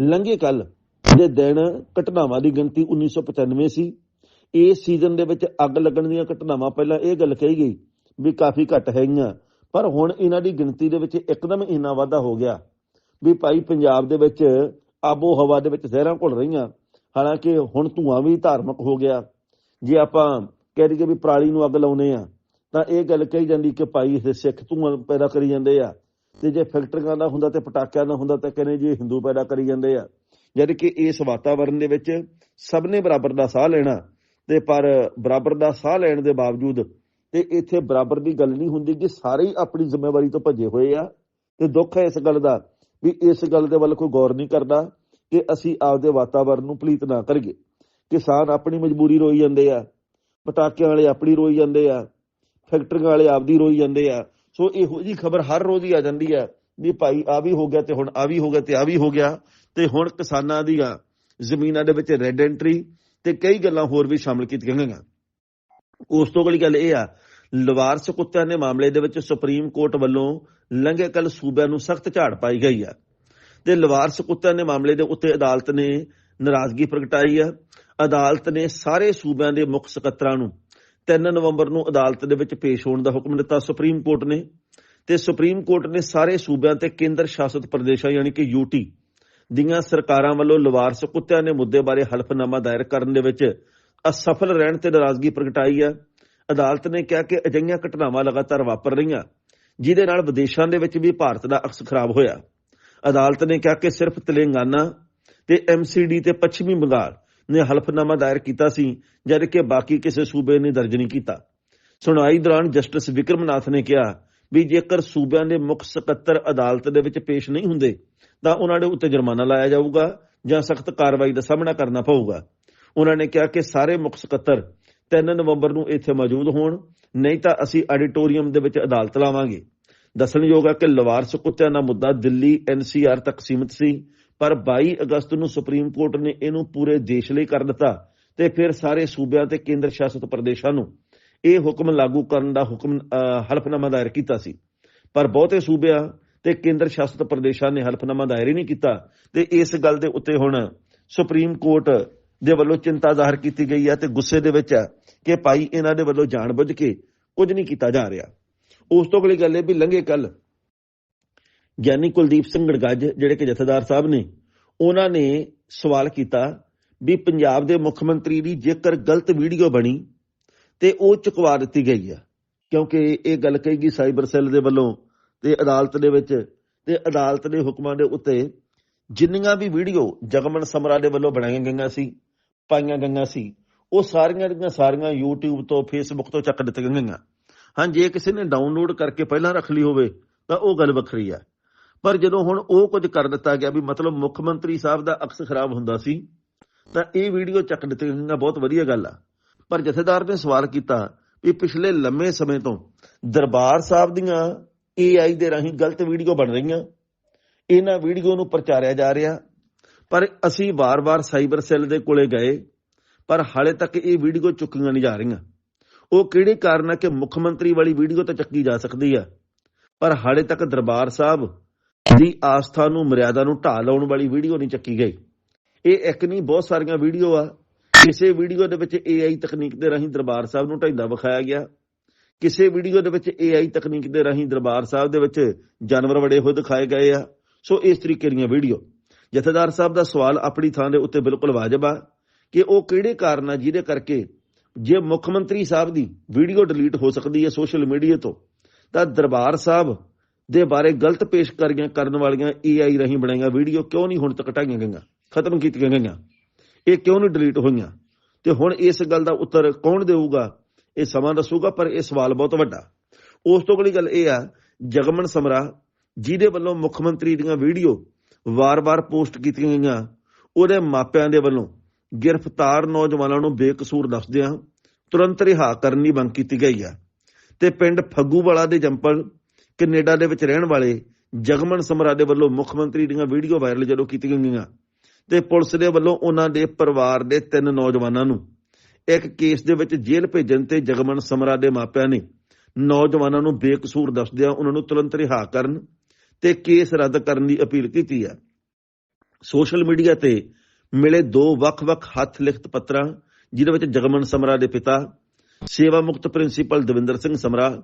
ਲੰਘੇ ਕੱਲ ਦੇ ਦਿਨ ਘਟਨਾਵਾਂ ਦੀ ਗਿਣਤੀ 1995 ਸੀ ਇਸ ਸੀਜ਼ਨ ਦੇ ਵਿੱਚ ਅੱਗ ਲੱਗਣ ਦੀਆਂ ਘਟਨਾਵਾਂ, ਪਹਿਲਾਂ ਇਹ ਗੱਲ ਕਹੀ ਗਈ ਵੀ ਕਾਫੀ ਘੱਟ ਹੈਗੀਆਂ। ਪਰ ਹੁਣ ਇਹਨਾਂ ਦੀ ਗਿਣਤੀ ਦੇ ਵਿੱਚ ਇੱਕਦਮ ਇੰਨਾ ਵਾਧਾ ਹੋ ਗਿਆ ਵੀ ਭਾਈ ਪੰਜਾਬ ਦੇ ਵਿੱਚ ਆਬੋ ਹਵਾ ਦੇ ਵਿੱਚ ਜ਼ਹਿਰਾਂ ਘੁਲ ਰਹੀਆਂ। ਹਾਲਾਂਕਿ ਹੁਣ ਧੂਆਂ ਵੀ ਧਾਰਮਿਕ ਹੋ ਗਿਆ। ਜੇ ਆਪਾਂ ਕਹਿ ਦਈਏ ਵੀ ਪਰਾਲੀ ਨੂੰ ਅੱਗ ਲਾਉਨੇ ਆ, ਤਾਂ ਇਹ ਗੱਲ ਕਹੀ ਜਾਂਦੀ ਕਿ ਭਾਈ ਇਹ ਸਿੱਖ ਧੂਆਂ ਪੈਦਾ ਕਰੀ ਜਾਂਦੇ ਆ। ਤੇ ਜੇ ਫੈਕਟਰੀਆਂ ਦਾ ਹੁੰਦਾ ਤੇ ਪਟਾਕਿਆਂ ਦਾ ਹੁੰਦਾ ਤਾਂ ਕਹਿੰਦੇ ਜੀ ਹਿੰਦੂ ਪੈਦਾ ਕਰੀ ਜਾਂਦੇ ਆ। ਜਦ ਕਿ ਇਸ ਵਾਤਾਵਰਣ ਦੇ ਵਿੱਚ ਸਭ ਨੇ ਬਰਾਬਰ ਦਾ ਸਾਹ ਲੈਣਾ ਤੇ ਪਰ ਬਰਾਬਰ ਦਾ ਸਾਹ ਲੈਣ ਦੇ ਬਾਵਜੂਦ ਤੇ ਇੱਥੇ ਬਰਾਬਰ ਦੀ ਗੱਲ ਨਹੀਂ ਹੁੰਦੀ ਕਿ ਸਾਰੇ ਹੀ ਆਪਣੀ ਜ਼ਿੰਮੇਵਾਰੀ ਤੋਂ ਭੱਜੇ ਹੋਏ ਆ। ਤੇ ਦੁੱਖ ਹੈ ਇਸ ਗੱਲ ਦਾ ਵੀ ਇਸ ਗੱਲ ਦੇ ਵੱਲ ਕੋਈ ਗੌਰ ਨਹੀਂ ਕਰਦਾ ਕਿ ਅਸੀਂ ਆਪਦੇ ਵਾਤਾਵਰਣ ਨੂੰ ਪਲੀਤ ਨਾ ਕਰੀਏ। ਕਿਸਾਨ ਆਪਣੀ ਮਜਬੂਰੀ ਰੋਈ ਜਾਂਦੇ ਆ, ਪਟਾਕਿਆਂ ਵਾਲੇ ਆਪਣੀ ਰੋਈ ਜਾਂਦੇ ਆ, ਫੈਕਟਰੀਆਂ ਵਾਲੇ ਆਪਦੀ ਰੋਈ ਜਾਂਦੇ ਆ। ਸੋ ਇਹੋ ਜੀ ਖਬਰ ਹਰ ਰੋਜ਼ ਹੀ ਆ ਜਾਂਦੀ ਆ ਵੀ ਭਾਈ ਆ ਵੀ ਹੋ ਗਿਆ ਤੇ ਹੁਣ ਆ ਵੀ ਹੋ ਗਿਆ ਤੇ ਆ ਵੀ ਹੋ ਗਿਆ। ਤੇ ਹੁਣ ਕਿਸਾਨਾਂ ਦੀਆਂ ਜ਼ਮੀਨਾਂ ਦੇ ਵਿੱਚ ਰੈੱਡ ਐਂਟਰੀ ਤੇ ਕਈ ਗੱਲਾਂ ਹੋਰ ਵੀ ਸ਼ਾਮਲ ਕੀਤੀਆਂ ਗਈਆਂ। ਉਸ ਤੋਂ ਅਗਲੀ ਗੱਲ ਇਹ ਆ ਲਵਾਰਸ ਕੁੱਤਿਆਂ ਦੇ ਮਾਮਲੇ ਦੇ ਵਿੱਚ ਸੁਪਰੀਮ ਕੋਰਟ ਵੱਲੋਂ ਲੰਘੇ ਕੱਲ ਸੂਬਿਆਂ ਨੂੰ ਸਖਤ ਝਾੜ ਪਾਈ ਗਈ ਆ। ਤੇ ਲਵਾਰਸ ਕੁੱਤਿਆਂ ਦੇ ਮਾਮਲੇ ਦੇ ਉੱਤੇ ਅਦਾਲਤ ਨੇ ਨਾਰਾਜ਼ਗੀ ਪ੍ਰਗਟਾਈ ਆ। ਅਦਾਲਤ ਨੇ ਸਾਰੇ ਸੂਬਿਆਂ ਦੇ ਮੁੱਖ ਸਕੱਤਰਾਂ ਨੂੰ 3 ਨਵੰਬਰ ਨੂੰ ਅਦਾਲਤ ਦੇ ਵਿੱਚ ਪੇਸ਼ ਹੋਣ ਦਾ ਹੁਕਮ ਦਿੱਤਾ ਸੁਪਰੀਮ ਕੋਰਟ ਨੇ। ਤੇ ਸੁਪਰੀਮ ਕੋਰਟ ਨੇ ਸਾਰੇ ਸੂਬਿਆਂ ਤੇ ਕੇਂਦਰ ਸ਼ਾਸਿਤ ਪ੍ਰਦੇਸ਼ਾਂ ਯਾਨੀ ਕਿ ਯੂਟੀ ਦੀਆਂ ਸਰਕਾਰਾਂ ਵੱਲੋਂ ਲਵਾਰਸ ਕੁੱਤਿਆਂ ਦੇ ਮੁੱਦੇ ਬਾਰੇ ਹਲਫਨਾਮਾ ਦਾਇਰ ਕਰਨ ਦੇ ਵਿੱਚ ਅਸਫਲ ਰਹਿਣ ਤੇ ਨਾਰਾਜ਼ਗੀ ਪ੍ਰਗਟਾਈ ਹੈ ਅਦਾਲਤ ਨੇ ਕਿਹਾ ਕਿ ਅਜਿਹੀਆਂ ਘਟਨਾਵਾਂ ਲਗਾਤਾਰ ਵਾਪਰ ਰਹੀਆਂ, ਜਿਹਦੇ ਨਾਲ ਵਿਦੇਸ਼ਾਂ ਦੇ ਵਿੱਚ ਵੀ ਭਾਰਤ ਦਾ ਅਕਸ ਖਰਾਬ ਹੋਇਆ। ਅਦਾਲਤ ਨੇ ਕਿਹਾ ਕਿ ਸਿਰਫ ਤੇਲੰਗਾਨਾ ਤੇ ਐਮਸੀਡੀ ਤੇ ਪੱਛਮੀ ਬੰਗਾਲ ਨੇ ਹਲਫਨਾਮਾ ਦਾਇਰ ਕੀਤਾ ਸੀ, ਜਦ ਕਿ ਬਾਕੀ ਕਿਸੇ ਸੂਬੇ ਨੇ ਦਰਜ ਨਹੀਂ ਕੀਤਾ। ਸੁਣਵਾਈ ਦੌਰਾਨ ਜਸਟਿਸ ਵਿਕਰਮਨਾਥ ਨੇ ਕਿਹਾ ਵੀ ਜੇਕਰ ਸੂਬਿਆਂ ਦੇ ਮੁੱਖ ਸਕੱਤਰ ਅਦਾਲਤ ਦੇ ਵਿੱਚ ਪੇਸ਼ ਨਹੀਂ ਹੁੰਦੇ, ਤਾਂ ਉਹਨਾਂ ਦੇ ਉੱਤੇ ਜੁਰਮਾਨਾ ਲਾਇਆ ਜਾਊਗਾ ਜਾਂ ਸਖਤ ਕਾਰਵਾਈ ਦਾ ਸਾਹਮਣਾ ਕਰਨਾ ਪਊਗਾ। ਉਹਨਾਂ ਨੇ ਕਿਹਾ ਕਿ ਸਾਰੇ ਮੁੱਖ ਸਕੱਤਰ 3 ਨਵੰਬਰ ਨੂੰ ਇੱਥੇ ਮੌਜੂਦ ਹੋਣ, ਨਹੀਂ ਤਾਂ ਅਸੀਂ ਆਡੀਟੋਰੀਅਮ ਦੇ ਵਿੱਚ ਅਦਾਲਤ ਲਾਵਾਂਗੇ। ਦੱਸਣਯੋਗ ਹੈ ਕਿ ਲਵਾਰਸ ਕੁੱਤਿਆਂ ਦਾ ਮੁੱਦਾ ਦਿੱਲੀ ਐਨਸੀਆਰ ਤੱਕ ਸੀਮਿਤ ਸੀ, ਪਰ 22 ਅਗਸਤ ਨੂੰ ਸੁਪਰੀਮ ਕੋਰਟ ਨੇ ਇਹਨੂੰ ਪੂਰੇ ਦੇਸ਼ ਲਈ ਕਰ ਦਿੱਤਾ ਤੇ ਫਿਰ ਸਾਰੇ ਸੂਬਿਆਂ ਤੇ ਕੇਂਦਰ ਸ਼ਾਸਿਤ ਪ੍ਰਦੇਸ਼ਾਂ ਨੂੰ ਇਹ ਹੁਕਮ ਲਾਗੂ ਕਰਨ ਦਾ ਹੁਕਮ ਹਲਫਨਾਮਾ ਦਾਇਰ ਕੀਤਾ ਸੀ। ਪਰ ਬਹੁਤੇ ਸੂਬਿਆਂ ਤੇ ਕੇਂਦਰ ਸ਼ਾਸਿਤ ਪ੍ਰਦੇਸ਼ਾਂ ਨੇ ਹਲਫਨਾਮਾ ਦਾਇਰ ਹੀ ਨਹੀਂ ਕੀਤਾ ਤੇ ਇਸ ਗੱਲ ਦੇ ਉੱਤੇ ਹੁਣ ਸੁਪਰੀਮ ਕੋਰਟ ਦੇ ਵੱਲੋਂ ਚਿੰਤਾ ਜ਼ਾਹਰ ਕੀਤੀ ਗਈ ਹੈ ਤੇ ਗੁੱਸੇ ਦੇ ਵਿੱਚ ਹੈ ਕਿ ਭਾਈ ਇਹਨਾਂ ਦੇ ਵੱਲੋਂ ਜਾਣਬੁੱਝ ਕੇ ਕੁਝ ਨਹੀਂ ਕੀਤਾ ਜਾ ਰਿਹਾ। ਉਸ ਤੋਂ ਅਗਲੀ ਗੱਲ ਇਹ ਵੀ ਲੰਘੇ ਕੱਲ ਗਿਆਨੀ ਕੁਲਦੀਪ ਸਿੰਘ ਗੜਗੱਜ ਜਿਹੜੇ ਕਿ ਜਥੇਦਾਰ ਸਾਹਿਬ ਨੇ, ਉਹਨਾਂ ਨੇ ਸਵਾਲ ਕੀਤਾ ਵੀ ਪੰਜਾਬ ਦੇ ਮੁੱਖ ਮੰਤਰੀ ਦੀ ਜੇਕਰ ਗਲਤ ਵੀਡੀਓ ਬਣੀ ਤੇ ਉਹ ਚੁਕਵਾ ਦਿੱਤੀ ਗਈ ਆ। ਕਿਉਂਕਿ ਇਹ ਗੱਲ ਕਹੀ ਗਈ ਸਾਈਬਰ ਸੈੱਲ ਦੇ ਵੱਲੋਂ ਤੇ ਅਦਾਲਤ ਦੇ ਵਿੱਚ ਤੇ ਅਦਾਲਤ ਦੇ ਹੁਕਮਾਂ ਦੇ ਉੱਤੇ ਜਿੰਨੀਆਂ ਵੀ ਵੀਡੀਓ ਜਗਮਨ ਸਮਰਾ ਦੇ ਵੱਲੋਂ ਬਣਾਈਆਂ ਗਈਆਂ ਸੀ ਪਾਈਆਂ ਗਈਆਂ ਸੀ। ਉਹ ਸਾਰੀਆਂ ਦੀਆਂ ਸਾਰੀਆਂ YouTube ਤੋਂ, Facebook ਤੋਂ ਚੱਕ ਦਿੱਤੀਆਂ ਗਈਆਂ। ਹਾਂ ਜੇ ਕਿਸੇ ਨੇ ਡਾਊਨਲੋਡ ਕਰਕੇ ਪਹਿਲਾਂ ਰੱਖ ਲਈ ਹੋਵੇ, ਤਾਂ ਉਹ ਗੱਲ ਵੱਖਰੀ ਆ। ਪਰ ਜਦੋਂ ਹੁਣ ਉਹ ਕੁਝ ਕਰ ਦਿੱਤਾ ਗਿਆ ਵੀ ਮਤਲਬ ਮੁੱਖ ਮੰਤਰੀ ਸਾਹਿਬ ਦਾ ਅਕਸ ਖਰਾਬ ਹੁੰਦਾ ਸੀ, ਤਾਂ ਇਹ ਵੀਡੀਓ ਚੱਕ ਦਿੱਤੀ ਗਈਆਂ, ਬਹੁਤ ਵਧੀਆ ਗੱਲ ਆ। ਪਰ ਜਥੇਦਾਰ ਨੇ ਸਵਾਲ ਕੀਤਾ ਵੀ ਪਿਛਲੇ ਲੰਮੇ ਸਮੇਂ ਤੋਂ ਦਰਬਾਰ ਸਾਹਿਬ ਦੀਆਂ AI ਦੇ ਰਾਹੀਂ ਗਲਤ ਵੀਡੀਓ ਬਣ ਰਹੀਆਂ। ਇਹਨਾਂ ਵੀਡੀਓ ਨੂੰ ਪ੍ਰਚਾਰਿਆ ਜਾ ਰਿਹਾ। ਪਰ ਅਸੀਂ ਵਾਰ-ਵਾਰ ਸਾਈਬਰ ਸੈੱਲ ਦੇ ਕੋਲੇ ਗਏ, ਪਰ ਹਾਲੇ ਤੱਕ ਇਹ ਵੀਡੀਓ ਚੁੱਕੀਆਂ ਨਹੀਂ ਜਾ ਰਹੀਆਂ। ਉਹ ਕਿਹੜੇ ਕਾਰਨ ਹੈ ਕਿ ਮੁੱਖ ਮੰਤਰੀ ਵਾਲੀ ਵੀਡੀਓ ਤਾਂ ਚੱਕੀ ਜਾ ਸਕਦੀ ਆ? ਪਰ ਹਾਲੇ ਤੱਕ ਦਰਬਾਰ ਸਾਹਿਬ ਦੀ ਆਸਥਾ ਨੂੰ, ਮਰਿਆਦਾ ਨੂੰ ਢਾਹ ਲਾਉਣ ਵਾਲੀ ਵੀਡੀਓ ਨਹੀਂ ਚੱਕੀ ਗਈ। ਇਹ ਇੱਕ ਨਹੀਂ, ਬਹੁਤ ਸਾਰੀਆਂ ਵੀਡੀਓ ਆ। ਕਿਸੇ ਵੀਡੀਓ ਦੇ ਵਿੱਚ AI ਤਕਨੀਕ ਦੇ ਰਾਹੀਂ ਦਰਬਾਰ ਸਾਹਿਬ ਨੂੰ ਢਾਈਦਾ ਵਿਖਾਇਆ ਗਿਆ। ਕਿਸੇ ਵੀਡੀਓ ਦੇ ਵਿੱਚ AI ਤਕਨੀਕ ਦੇ ਰਾਹੀਂ ਦਰਬਾਰ ਸਾਹਿਬ ਦੇ ਵਿੱਚ ਜਾਨਵਰ ਵੜੇ ਹੋਏ ਦਿਖਾਏ ਗਏ ਆ। ਸੋ ਇਸ ਤਰੀਕੇ ਦੀਆਂ ਵੀਡੀਓ। ਜਥੇਦਾਰ ਸਾਹਿਬ ਦਾ ਸਵਾਲ ਆਪਣੀ ਥਾਂ ਦੇ ਉੱਤੇ ਬਿਲਕੁਲ ਵਾਜਬ ਆ ਕਿ ਉਹ ਕਿਹੜੇ ਕਾਰਨ ਆ ਜਿਹਦੇ ਕਰਕੇ ਜੇ ਮੁੱਖ ਮੰਤਰੀ ਸਾਹਿਬ ਦੀ ਵੀਡੀਓ ਡਿਲੀਟ ਹੋ ਸਕਦੀ ਹੈ ਸੋਸ਼ਲ ਮੀਡੀਆ ਤੋਂ, ਤਾਂ ਦਰਬਾਰ ਸਾਹਿਬ ਦੇ ਬਾਰੇ ਗਲਤ ਪੇਸ਼ਕਾਰੀਆਂ ਕਰਨ ਵਾਲੀਆਂ AI ਰਾਹੀਂ ਬਣਾਈਆਂ ਵੀਡੀਓ ਕਿਉਂ ਨਹੀਂ ਹੁਣ ਤੱਕ ਢਾਈਆਂ ਗਈਆਂ, ਖਤਮ ਕੀਤੀਆਂ ਗਈਆਂ? ਇਹ ਕਿਉਂ ਨਹੀਂ ਡਿਲੀਟ ਹੋਈਆਂ? ਤੇ ਹੁਣ ਇਸ ਗੱਲ ਦਾ ਉੱਤਰ ਕੌਣ ਦੇਊਗਾ? ਇਹ ਸਮਾਂ ਦੱਸੂਗਾ, ਪਰ ਇਹ ਸਵਾਲ ਬਹੁਤ ਵੱਡਾ। ਉਸ ਤੋਂ ਅਗਲੀ ਗੱਲ ਇਹ ਆ, ਜਗਮਨ ਸਮਰਾ, ਜਿਹਦੇ ਵੱਲੋਂ ਮੁੱਖ ਮੰਤਰੀ ਦੀਆਂ ਵੀਡੀਓ ਵਾਰ-ਵਾਰ ਪੋਸਟ ਕੀਤੀਆਂ ਗਈਆਂ। ਉਹਦੇ ਮਾਪਿਆਂ ਦੇ ਵੱਲੋਂ ਗ੍ਰਿਫਤਾਰ ਨੌਜਵਾਨਾਂ ਨੂੰ ਬੇਕਸੂਰ ਦੱਸਦਿਆਂ ਤੁਰੰਤ ਰਿਹਾ ਕਰਨ ਦੀ ਮੰਗ ਕੀਤੀ ਗਈ ਹੈ ਤੇ ਪਿੰਡ ਫੱਗੂਵਾਲਾ ਦੇ ਜੰਪਲ, ਕੈਨੇਡਾ ਦੇ ਵਿੱਚ ਰਹਿਣ ਵਾਲੇ ਜਗਮਨ ਸਮਰਾ ਦੇ ਵੱਲੋਂ ਮੁੱਖ ਮੰਤਰੀ ਦੀਆਂ ਵੀਡੀਓ ਵਾਇਰਲ ਜਦੋਂ ਕੀਤੀਆਂ ਗਈਆਂ ਤੇ ਪੁਲਿਸ ਦੇ ਵੱਲੋਂ ਉਹਨਾਂ ਦੇ ਪਰਿਵਾਰ ਦੇ ਤਿੰਨ ਨੌਜਵਾਨਾਂ ਨੂੰ ਇੱਕ ਕੇਸ ਦੇ ਵਿੱਚ ਜੇਲ੍ਹ ਭੇਜਣ ਤੇ ਜਗਮਨ ਸਮਰਾ ਦੇ ਮਾਪਿਆਂ ਨੇ ਨੌਜਵਾਨਾਂ ਨੂੰ ਬੇਕਸੂਰ ਦੱਸਦਿਆਂ ਉਹਨਾਂ ਨੂੰ ਤੁਰੰਤ ਰਿਹਾ ਕਰਨ ਤੇ ਕੇਸ ਰੱਦ ਕਰਨ ਦੀ ਅਪੀਲ ਕੀਤੀ ਹੈ ਸੋਸ਼ਲ ਮੀਡੀਆ ਤੇ ਮਿਲੇ ਦੋ ਵੱਖ-ਵੱਖ ਹੱਥ ਲਿਖਤ ਪੱਤਰਾਂ ਜਿਨ੍ਹਾਂ ਵਿੱਚ ਜਗਮਨ ਸਮਰਾ ਦੇ ਪਿਤਾ, ਸੇਵਾ ਮੁਕਤ ਪ੍ਰਿੰਸੀਪਲ ਦਵਿੰਦਰ ਸਿੰਘ ਸਮਰਾ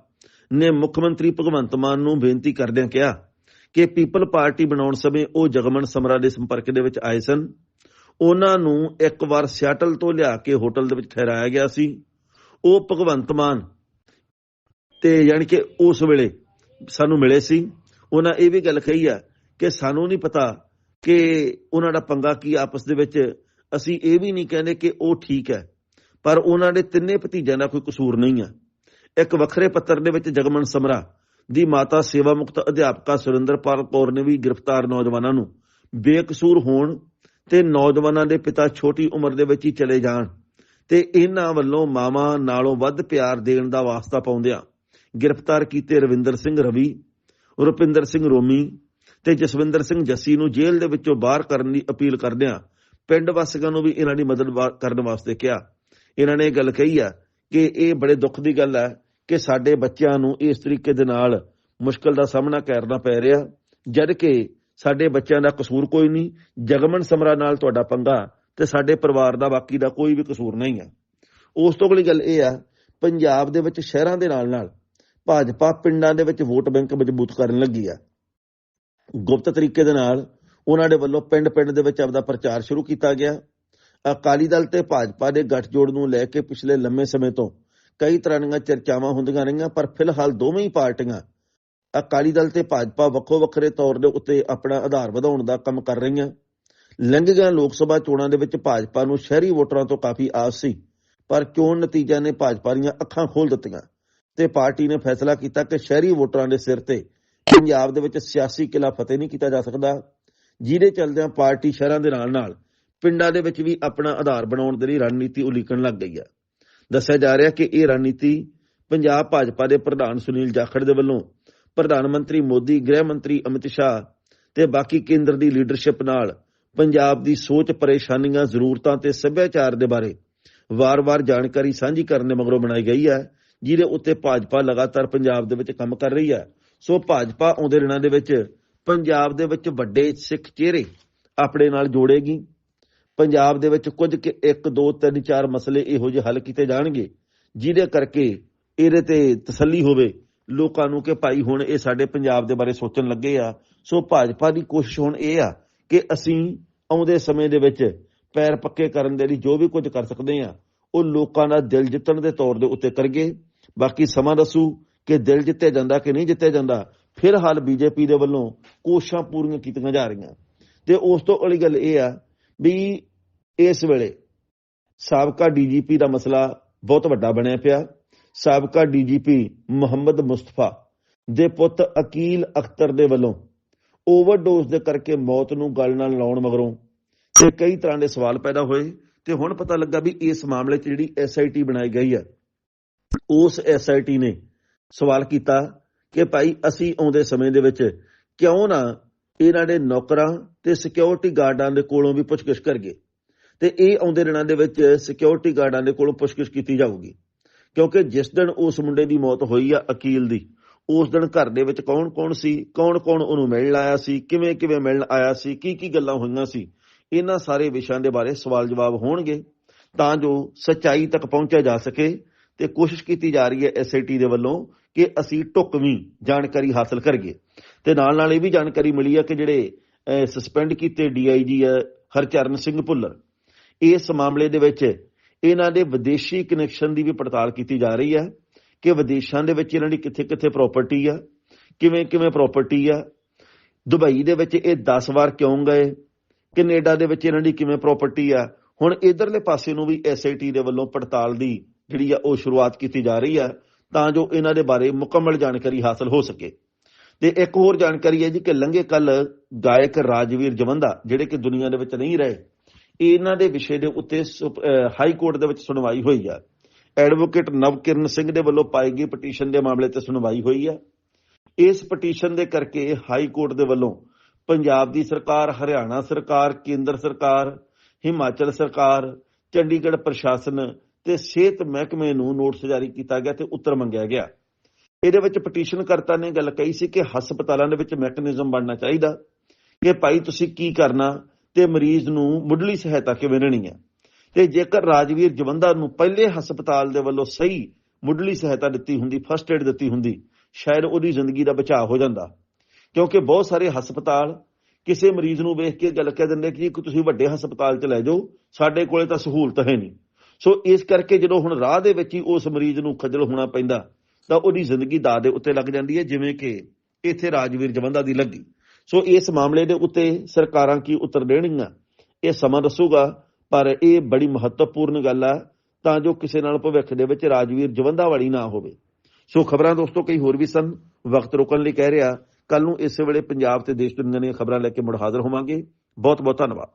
ਨੇ ਮੁੱਖ ਮੰਤਰੀ ਭਗਵੰਤ ਮਾਨ ਨੂੰ ਬੇਨਤੀ ਕਰਦਿਆਂ ਕਿਹਾ ਕਿ ਪੀਪਲ ਪਾਰਟੀ ਬਣਾਉਣ ਸਮੇਂ ਉਹ ਜਗਮਨ ਸਮਰਾ ਦੇ ਸੰਪਰਕ ਦੇ ਵਿੱਚ ਆਏ ਸਨ। ਉਹਨਾਂ ਨੂੰ ਇੱਕ ਵਾਰ ਸਿਆਟਲ ਤੋਂ ਲਿਆ ਕੇ ਹੋਟਲ ਦੇ ਵਿੱਚ ਠਹਿਰਾਇਆ ਗਿਆ ਸੀ। ਉਹ ਭਗਵੰਤ ਮਾਨ ਤੇ ਯਾਨੀ ਕਿ ਉਸ ਵੇਲੇ ਸਾਨੂੰ ਮਿਲੇ ਸੀ। ਉਹਨਾਂ ਇਹ ਵੀ ਗੱਲ ਕਹੀ ਆ ਕਿ ਸਾਨੂੰ ਨਹੀਂ ਪਤਾ ਕਿ ਉਹਨਾਂ ਦਾ ਪੰਗਾ ਕੀ ਆਪਸ ਦੇ ਵਿੱਚ। ਅਸੀਂ ਇਹ ਵੀ ਨਹੀਂ ਕਹਿੰਦੇ ਕਿ ਉਹ ਠੀਕ ਹੈ, ਪਰ ਉਹਨਾਂ ਦੇ ਤਿੰਨੇ ਭਤੀਜਿਆਂ ਦਾ ਕੋਈ ਕਸੂਰ ਨਹੀਂ ਆ। ਇੱਕ ਵੱਖਰੇ ਪੱਤਰ ਦੇ ਵਿੱਚ ਜਗਮਨ ਸਮਰਾ ਦੀ ਮਾਤਾ ਸੇਵਾ ਮੁਕਤ ਅਧਿਆਪਕਾ ਸੁਰਿੰਦਰਪਾਲ ਕੌਰ ਨੇ ਵੀ ਗ੍ਰਿਫਤਾਰ ਨੌਜਵਾਨਾਂ ਨੂੰ। ਬੇਕਸੂਰ ਹੋਣ ਤੇ ਨੌਜਵਾਨਾਂ ਦੇ ਪਿਤਾ ਛੋਟੀ ਉਮਰ ਦੇ ਵਿੱਚ ਹੀ ਚਲੇ ਜਾਣ ਤੇ ਇਹਨਾਂ ਵੱਲੋਂ ਮਾਮਾ ਨਾਲੋਂ ਵੱਧ ਪਿਆਰ ਦੇਣ ਦਾ ਵਾਸਤਾ ਪਾਉਂਦਿਆਂ ਗ੍ਰਿਫਤਾਰ ਕੀਤੇ ਰਵਿੰਦਰ ਸਿੰਘ ਰਵੀ ਰੁਪਿੰਦਰ ਸਿੰਘ ਰੋਮੀ ਤੇ ਜਸਵਿੰਦਰ ਸਿੰਘ ਜੱਸੀ ਨੂੰ ਜੇਲ੍ਹ ਦੇ ਵਿੱਚੋਂ ਬਾਹਰ ਕਰਨ ਦੀ ਅਪੀਲ ਕਰਦਿਆਂ ਪਿੰਡ ਵਾਸੀਆਂ ਨੂੰ ਵੀ ਇਹਨਾਂ ਦੀ ਮਦਦ ਕਰਨ ਵਾਸਤੇ ਕਿਹਾ। ਇਹਨਾਂ ਨੇ ਇਹ ਗੱਲ ਕਹੀ ਆ ਕਿ ਇਹ ਬੜੇ ਦੁੱਖ ਦੀ ਗੱਲ ਹੈ ਕਿ ਸਾਡੇ ਬੱਚਿਆਂ ਨੂੰ ਇਸ ਤਰੀਕੇ ਦੇ ਨਾਲ ਮੁਸ਼ਕਲ ਦਾ ਸਾਹਮਣਾ ਕਰਨਾ ਪੈ ਰਿਹਾ। ਜਦ ਕਿ ਸਾਡੇ ਬੱਚਿਆਂ ਦਾ ਕਸੂਰ ਕੋਈ ਨਹੀਂ, ਜਗਮਨ ਸਮਰਾ ਨਾਲ ਤੁਹਾਡਾ ਪੰਗਾ ਤੇ ਸਾਡੇ ਪਰਿਵਾਰ ਦਾ ਬਾਕੀ ਦਾ ਕੋਈ ਵੀ ਕਸੂਰ ਨਹੀਂ ਹੈ ਉਸ ਤੋਂ ਅਗਲੀ ਗੱਲ ਇਹ ਆ, ਪੰਜਾਬ ਦੇ ਵਿੱਚ ਸ਼ਹਿਰਾਂ ਦੇ ਨਾਲ ਨਾਲ ਭਾਜਪਾ ਪਿੰਡਾਂ ਦੇ ਵਿੱਚ ਵੋਟ ਬੈਂਕ ਮਜ਼ਬੂਤ ਕਰਨ ਲੱਗੀ ਆ। ਗੁਪਤ ਤਰੀਕੇ ਦੇ ਨਾਲ ਉਹਨਾਂ ਦੇ ਵੱਲੋਂ ਪਿੰਡ-ਪਿੰਡ ਦੇ ਵਿੱਚ ਆਪਦਾ ਪ੍ਰਚਾਰ ਸ਼ੁਰੂ ਕੀਤਾ ਗਿਆ। ਅਕਾਲੀ ਦਲ ਤੇ ਭਾਜਪਾ ਦੇ ਗੱਠਜੋੜ ਨੂੰ ਲੈ ਕੇ ਪਿਛਲੇ ਲੰਮੇ ਸਮੇਂ ਤੋਂ ਕਈ ਤਰ੍ਹਾਂ ਦੀਆਂ ਚਰਚਾਵਾਂ ਹੁੰਦੀਆਂ ਰਹੀਆਂ, ਪਰ ਫਿਲਹਾਲ ਦੋਵੇਂ ਹੀ ਪਾਰਟੀਆਂ ਅਕਾਲੀ ਦਲ ਤੇ ਭਾਜਪਾ ਵੱਖੋ ਵੱਖਰੇ ਤੌਰ ਦੇ ਉੱਤੇ ਆਪਣਾ ਆਧਾਰ ਵਧਾਉਣ ਦਾ ਕੰਮ ਕਰ ਰਹੀਆਂ। ਲੰਘੀਆਂ ਲੋਕ ਸਭਾ ਚੋਣਾਂ ਦੇ ਵਿੱਚ ਭਾਜਪਾ ਨੂੰ ਸ਼ਹਿਰੀ ਵੋਟਰਾਂ ਤੋਂ ਕਾਫੀ ਆਸ ਸੀ, ਪਰ ਚੋਣ ਨਤੀਜਿਆਂ ਨੇ ਭਾਜਪਾ ਦੀਆਂ ਅੱਖਾਂ ਖੋਲ ਦਿੱਤੀਆਂ? ਤੇ ਪਾਰਟੀ ਨੇ ਫੈਸਲਾ ਕੀਤਾ ਕਿ ਸ਼ਹਿਰੀ ਵੋਟਰਾਂ ਦੇ ਸਿਰ ਤੇ ਪੰਜਾਬ ਦੇ ਵਿੱਚ ਸਿਆਸੀ ਕਿਲਾ ਫਤਿਹ ਨਹੀਂ ਕੀਤਾ ਜਾ ਸਕਦਾ, ਜਿਹਦੇ ਚੱਲਦਿਆਂ ਪਾਰਟੀ ਸ਼ਹਿਰਾਂ ਦੇ ਨਾਲ ਨਾਲ ਪਿੰਡਾਂ ਦੇ ਵਿੱਚ ਵੀ ਆਪਣਾ ਆਧਾਰ ਬਣਾਉਣ ਦੇ ਲਈ ਰਣਨੀਤੀ ਉਲੀਕਣ ਲੱਗ ਗਈ ਹੈ ਦੱਸਿਆ ਜਾ ਰਿਹਾ ਕਿ ਇਹ ਰਣਨੀਤੀ ਪੰਜਾਬ ਭਾਜਪਾ ਦੇ ਪ੍ਰਧਾਨ ਸੁਨੀਲ ਜਾਖੜ ਦੇ ਵੱਲੋਂ ਪ੍ਰਧਾਨ ਮੰਤਰੀ ਮੋਦੀ, ਗ੍ਰਹਿ ਮੰਤਰੀ ਅਮਿਤ ਸ਼ਾਹ ਤੇ ਬਾਕੀ ਕੇਂਦਰ ਦੀ ਲੀਡਰਸ਼ਿਪ ਨਾਲ ਪੰਜਾਬ ਦੀ ਸੋਚ ਪਰੇਸ਼ਾਨੀਆਂ, ਜ਼ਰੂਰਤਾਂ ਤੇ ਸੱਭਿਆਚਾਰ ਦੇ ਬਾਰੇ ਵਾਰ-ਵਾਰ ਜਾਣਕਾਰੀ ਸਾਂਝੀ ਕਰਨ ਦੇ ਮਗਰੋਂ ਬਣਾਈ ਗਈ ਹੈ। ਜਿਹਦੇ ਉੱਤੇ ਭਾਜਪਾ ਲਗਾਤਾਰ ਪੰਜਾਬ ਦੇ ਵਿੱਚ ਕੰਮ ਕਰ ਰਹੀ ਹੈ। ਸੋ ਭਾਜਪਾ ਆਉਂਦੇ ਦਿਨਾਂ ਦੇ ਵਿੱਚ ਪੰਜਾਬ ਦੇ ਵਿੱਚ ਵੱਡੇ ਸਿੱਖ ਚਿਹਰੇ ਆਪਣੇ ਨਾਲ ਜੋੜੇਗੀ। ਪੰਜਾਬ ਦੇ ਵਿੱਚ ਕੁਝ ਕਿ 1 2 3 4 ਮਸਲੇ ਇਹੋ ਜਿਹੇ ਹੱਲ ਕੀਤੇ ਜਾਣਗੇ, ਜਿਹਦੇ ਕਰਕੇ ਇਹਦੇ ਤੇ ਤਸੱਲੀ ਹੋਵੇ। ਲੋਕਾਂ ਨੂੰ ਕਿ ਭਾਈ ਹੁਣ ਇਹ ਸਾਡੇ ਪੰਜਾਬ ਦੇ ਬਾਰੇ ਸੋਚਣ ਲੱਗੇ ਆ। ਸੋ ਭਾਜਪਾ ਦੀ ਕੋਸ਼ਿਸ਼ ਹੁਣ ਇਹ ਆ ਕਿ ਅਸੀਂ ਆਉਂਦੇ ਸਮੇਂ ਦੇ ਵਿੱਚ ਪੈਰ ਪੱਕੇ ਕਰਨ ਦੇ ਲਈ ਜੋ ਵੀ ਕੁਝ ਕਰ ਸਕਦੇ ਆ, ਉਹ ਲੋਕਾਂ ਦਾ ਦਿਲ ਜਿੱਤਣ ਦੇ ਤੌਰ ਦੇ ਉੱਤੇ ਕਰਗੇ ਬਾਕੀ ਸਮਾਂ ਦੱਸੂ ਕਿ ਦਿਲ ਜਿੱਤਿਆ ਜਾਂਦਾ ਕਿ ਨਹੀਂ ਜਿੱਤਿਆ ਜਾਂਦਾ, ਫਿਰ ਹਾਲ ਬੀਜੇਪੀ ਦੇ ਵੱਲੋਂ ਕੋਸ਼ਿਸ਼ਾਂ ਪੂਰੀਆਂ ਕੀਤੀਆਂ ਜਾ ਰਹੀਆਂ। ਤੇ ਉਸ ਤੋਂ ਅਲੀ ਗੱਲ ਇਹ ਆ ਵੀ ਇਸ ਵੇਲੇ ਸਾਬਕਾ ਡੀਜੀਪੀ ਦਾ ਮਸਲਾ ਬਹੁਤ ਵੱਡਾ ਬਣਿਆ ਪਿਆ। ਸਾਬਕਾ ਡੀਜੀਪੀ ਮੁਹੰਮਦ ਮੁਸਤਫਾ ਦੇ ਪੁੱਤ ਅਕੀਲ ਅਖਤਰ ਦੇ ਵੱਲੋਂ ਓਵਰਡੋਜ਼ ਦੇ ਕਰਕੇ ਮੌਤ ਨੂੰ ਗਲ ਨਾਲ ਲਾਉਣ ਮਗਰੋਂ ਤੇ ਕਈ ਤਰ੍ਹਾਂ ਦੇ ਸਵਾਲ ਪੈਦਾ ਹੋਏ। ਤੇ ਹੁਣ ਪਤਾ ਲੱਗਾ ਵੀ ਇਸ ਮਾਮਲੇ 'ਚ ਜਿਹੜੀ ਐਸਆਈਟੀ ਬਣਾਈ ਗਈ ਹੈ ਉਸ ਐਸਆਈਟੀ ਨੇ ਸਵਾਲ ਕੀਤਾ ਕਿ ਭਾਈ ਅਸੀਂ ਆਉਂਦੇ ਸਮੇਂ ਦੇ ਵਿੱਚ ਕਿਉਂ ਨਾ ਇਹਨਾਂ ਦੇ ਨੌਕਰਾਂ ਤੇ ਸਿਕਿਉਰਿਟੀ ਗਾਰਡਾਂ ਦੇ ਕੋਲੋਂ ਵੀ ਪੁੱਛਗਿੱਛ ਕਰਗੇ ਤੇ ਇਹ ਆਉਂਦੇ ਦਿਨਾਂ ਦੇ ਵਿੱਚ ਸਿਕਿਉਰਿਟੀ ਗਾਰਡਾਂ ਦੇ ਕੋਲੋਂ ਪੁੱਛਗਿੱਛ ਕੀਤੀ ਜਾਊਗੀ। ਕਿਉਂਕਿ ਜਿਸ ਦਿਨ ਉਸ ਮੁੰਡੇ ਦੀ ਮੌਤ ਹੋਈ ਆ ਅਕੀਲ ਦੀ, ਉਸ ਦਿਨ ਘਰ ਦੇ ਵਿੱਚ ਕੌਣ-ਕੌਣ ਸੀ, ਕੌਣ-ਕੌਣ ਉਹਨੂੰ ਮਿਲਣ ਆਇਆ ਸੀ, ਕਿਵੇਂ-ਕਿਵੇਂ ਮਿਲਣ ਆਇਆ ਸੀ, ਕੀ-ਕੀ ਗੱਲਾਂ ਹੋਈਆਂ ਸੀ, ਇਹਨਾਂ ਸਾਰੇ ਵਿਸ਼ਿਆਂ ਦੇ ਬਾਰੇ ਸਵਾਲ ਜਵਾਬ ਹੋਣਗੇ ਤਾਂ ਜੋ ਸੱਚਾਈ ਤੱਕ ਪਹੁੰਚਿਆ ਜਾ ਸਕੇ ਤੇ ਕੋਸ਼ਿਸ਼ ਕੀਤੀ ਜਾ ਰਹੀ ਹੈ ਐਸਆਈਟੀ ਦੇ ਵੱਲੋਂ ਕਿ ਅਸੀਂ ਢੁਕਵੀਂ ਜਾਣਕਾਰੀ ਹਾਸਲ ਕਰੀਏ। ਤੇ ਨਾਲ ਨਾਲ ਇਹ ਵੀ ਜਾਣਕਾਰੀ ਮਿਲੀ ਹੈ ਕਿ ਜਿਹੜੇ ਸਸਪੈਂਡ ਕੀਤੇ ਡੀਆਈਜੀ ਹੈ, ਹਰਚਰਨ ਸਿੰਘ ਭੁੱਲਰ, ਇਸ ਮਾਮਲੇ ਦੇ ਵਿੱਚ ਇਹਨਾਂ ਦੇ ਵਿਦੇਸ਼ੀ ਕਨੈਕਸ਼ਨ ਦੀ ਵੀ ਪੜਤਾਲ ਕੀਤੀ ਜਾ ਰਹੀ ਹੈ ਕਿ ਵਿਦੇਸ਼ਾਂ ਦੇ ਵਿੱਚ ਇਹਨਾਂ ਦੀ ਕਿੱਥੇ-ਕਿੱਥੇ ਪ੍ਰਾਪਰਟੀ ਆ, ਕਿਵੇਂ-ਕਿਵੇਂ ਪ੍ਰਾਪਰਟੀ ਆ, ਦੁਬਈ ਦੇ ਵਿੱਚ ਇਹ 10 ਵਾਰ ਕਿਉਂ ਗਏ, ਕੈਨੇਡਾ ਦੇ ਵਿੱਚ ਇਹਨਾਂ ਦੀ ਕਿਵੇਂ ਪ੍ਰਾਪਰਟੀ ਆ, ਹੁਣ ਇਧਰਲੇ ਪਾਸੇ ਨੂੰ ਵੀ ਐਸਆਈਟੀ ਦੇ ਵੱਲੋਂ ਪੜਤਾਲ ਦੀ ਜਿਹੜੀ ਆ ਉਹ ਸ਼ੁਰੂਆਤ ਕੀਤੀ ਜਾ ਰਹੀ ਆ, ਤਾਂ ਜੋ ਇਹਨਾਂ ਦੇ ਬਾਰੇ ਮੁਕੰਮਲ ਜਾਣਕਾਰੀ ਹਾਸਲ ਹੋ ਸਕੇ। ਤੇ ਇੱਕ ਹੋਰ ਜਾਣਕਾਰੀ ਹੈ ਜੀ ਕਿ ਲੰਘੇ ਕੱਲ ਗਾਇਕ ਰਾਜਵੀਰ ਜਵੰਦਾ, ਜਿਹੜੇ ਕਿ ਦੁਨੀਆ ਦੇ ਵਿੱਚ ਨਹੀਂ ਰਹੇ, ਇਹਨਾਂ ਦੇ ਵਿਸ਼ੇ ਦੇ ਉੱਤੇ ਹਾਈ ਕੋਰਟ ਦੇ ਵਿੱਚ ਸੁਣਵਾਈ ਹੋਈ ਆ। ਐਡਵੋਕੇਟ ਨਵਕਿਰਨ ਸਿੰਘ ਦੇ ਵੱਲੋਂ ਪਾਈ ਗਈ ਪਟੀਸ਼ਨ ਦੇ ਮਾਮਲੇ ਤੇ ਸੁਣਵਾਈ ਹੋਈ ਆ। ਇਸ ਪਟੀਸ਼ਨ ਦੇ ਕਰਕੇ ਹਾਈ ਕੋਰਟ ਦੇ ਵੱਲੋਂ ਪੰਜਾਬ ਦੀ ਸਰਕਾਰ, ਹਰਿਆਣਾ ਸਰਕਾਰ, ਕੇਂਦਰ ਸਰਕਾਰ, ਹਿਮਾਚਲ ਸਰਕਾਰ, ਚੰਡੀਗੜ੍ਹ ਪ੍ਰਸ਼ਾਸਨ ਤੇ ਸਿਹਤ ਮਹਿਕਮੇ ਨੂੰ ਨੋਟਿਸ ਜਾਰੀ ਕੀਤਾ ਗਿਆ ਤੇ ਉੱਤਰ ਮੰਗਿਆ ਗਿਆ। ਇਹਦੇ ਵਿੱਚ ਪਟੀਸ਼ਨ ਕਰਤਾ ਨੇ, ਗੱਲ ਕਹੀ ਸੀ ਕਿ ਹਸਪਤਾਲਾਂ ਦੇ ਵਿੱਚ ਮੈਕੈਨਿਜ਼ਮ ਬਣਨਾ ਚਾਹੀਦਾ ਕਿ ਭਾਈ ਤੁਸੀਂ ਕੀ ਕਰਨਾ ਤੇ ਮਰੀਜ਼ ਨੂੰ ਮੁੱਢਲੀ ਸਹਾਇਤਾ ਕਿਵੇਂ ਦੇਣੀ ਹੈ। ਤੇ ਜੇਕਰ ਰਾਜਵੀਰ ਜਵੰਦਾ ਨੂੰ ਪਹਿਲੇ ਹਸਪਤਾਲ ਦੇ ਵੱਲੋਂ ਸਹੀ ਮੁੱਢਲੀ ਸਹਾਇਤਾ ਦਿੱਤੀ ਹੁੰਦੀ ਫਸਟ ਏਡ ਦਿੱਤੀ ਹੁੰਦੀ, ਸ਼ਾਇਦ ਉਹਦੀ ਜ਼ਿੰਦਗੀ ਦਾ ਬਚਾਅ ਹੋ ਜਾਂਦਾ। ਕਿਉਂਕਿ ਬਹੁਤ ਸਾਰੇ ਹਸਪਤਾਲ ਕਿਸੇ ਮਰੀਜ਼ ਨੂੰ ਵੇਖ ਕੇ ਗੱਲ ਕਹਿ ਦਿੰਦੇ ਕਿ ਤੁਸੀਂ ਵੱਡੇ ਹਸਪਤਾਲ 'ਚ ਲੈ ਜਾਓ, ਸਾਡੇ ਕੋਲੇ ਤਾਂ ਸਹੂਲਤ ਹੈ ਨਹੀਂ। ਸੋ ਇਸ ਕਰਕੇ ਜਦੋਂ ਹੁਣ ਰਾਹ ਦੇ ਵਿੱਚ ਹੀ ਉਸ ਮਰੀਜ਼ ਨੂੰ ਖੱਜਲ ਹੋਣਾ ਪੈਂਦਾ, ਤਾਂ ਉਹਦੀ ਜ਼ਿੰਦਗੀ ਦਾ ਦੇ ਉੱਤੇ ਲੱਗ ਜਾਂਦੀ ਹੈ, ਜਿਵੇਂ ਕਿ ਇੱਥੇ ਰਾਜਵੀਰ ਜਵੰਦਾ ਦੀ ਲੱਗੀ। ਸੋ ਇਸ ਮਾਮਲੇ ਦੇ ਉੱਤੇ ਸਰਕਾਰਾਂ ਕੀ ਉੱਤਰ ਦੇਣਗੀਆਂ? ਇਹ ਸਮਾਂ ਦੱਸੂਗਾ, ਪਰ ਇਹ ਬੜੀ ਮਹੱਤਵਪੂਰਨ ਗੱਲ ਆ, ਤਾਂ ਜੋ ਕਿਸੇ ਨਾਲ ਭਵਿੱਖ ਦੇ ਵਿੱਚ ਰਾਜਵੀਰ ਜਵੰਦਾ ਵਾਲੀ ਨਾ ਹੋਵੇ। ਸੋ ਖਬਰਾਂ ਦੋਸਤੋ, ਕਈ ਹੋਰ ਵੀ ਸਨ। ਵਕਤ ਰੋਕਣ ਲਈ ਕਹਿ ਰਿਹਾ ਕੱਲ ਨੂੰ ਇਸੇ ਵੇਲੇ ਪੰਜਾਬ ਤੇ ਦੇਸ਼ ਦੁਨੀਆ ਦੀਆਂ ਖਬਰਾਂ ਲੈ ਕੇ ਮੁੜ ਹਾਜ਼ਰ ਹੋਵਾਂਗੇ। ਬਹੁਤ ਬਹੁਤ ਧੰਨਵਾਦ।